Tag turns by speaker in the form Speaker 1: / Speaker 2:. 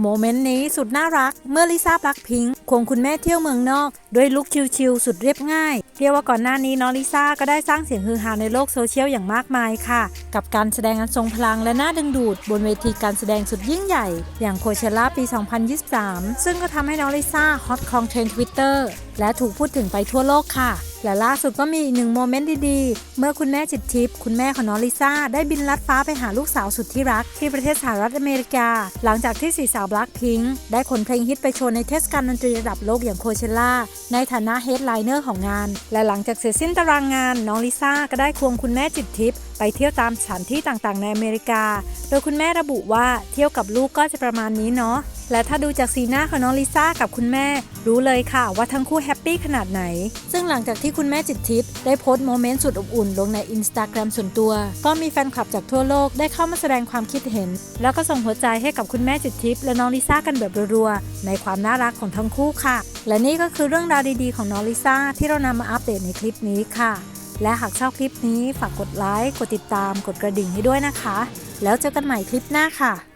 Speaker 1: โมเมนต์นี้สุดน่ารัก เมื่อลิซ่าบลักพิงควงคุณแม่เที่ยวเมืองนอก ด้วยลุคชิลๆสุดเรียบง่าย เรียกว่าก่อนหน้านี้น้องลิซ่าก็ได้สร้างเสียงฮือฮาในโลกโซเชียลอย่างมากมายค่ะ กับการแสดงอันทรงพลังและน่าดึงดูด บนเวทีการแสดงสุดยิ่งใหญ่ อย่างโคเชล่าปี 2023 ซึ่งก็ทำให้น้องลิซ่าฮอตคองเทรนด์ทวิตเตอร์และถูกพูดถึงไปทั่วโลกค่ะ และล่าสุดก็มีอีกหนึ่งโมเมนต์ดีๆ เมื่อคุณแม่จิตทิพย์คุณแม่ของน้องลิซ่า ได้บินลัดฟ้าไปหาลูกสาวสุดที่รัก ที่ประเทศสหรัฐอเมริกา หลังจากที่สี่สาวบลักพิงค์ได้ขนเพลงฮิตไปโชว์ในเทศกาลดนตรีระดับโลกอย่างโคเชล่าในฐานะเฮดไลเนอร์ของงาน และหลังจากเสร็จสิ้นตารางงาน น้องลิซ่าก็ได้ควงคุณแม่จิตทิพย์ไปเที่ยวตามสถานที่ต่างๆ ในอเมริกา โดยคุณแม่ระบุว่าเที่ยวกับลูกก็จะประมาณนี้เนาะ และถ้าดูจากสีหน้าของน้องลิซ่ากับคุณแม่ รู้เลยค่ะว่าทั้งคู่แฮปปี้ขนาดไหน ซึ่งหลังจากที่คุณแม่จิตทิพย์ได้โพสต์โมเมนต์สุดอบอุ่นลงในอินสตาแกรมส่วนตัว ก็มีแฟนคลับจากทั่วโลกได้เข้ามาแสดงความคิดเห็น แล้วก็ส่งหัวใจให้กับคุณแม่จิตทิพย์และน้องลิซ่ากันแบบรัวๆในความน่ารักของทั้งคู่ค่ะ และนี่ก็คือเรื่องราวดีๆของน้องลิซ่าที่เรานำมาอัปเดตในคลิปนี้ค่ะ และหากชอบคลิปนี้ฝากกดไลค์กดติดตาม กดกระดิ่งให้ด้วยนะคะ แล้วเจอกันใหม่คลิปหน้าค่ะ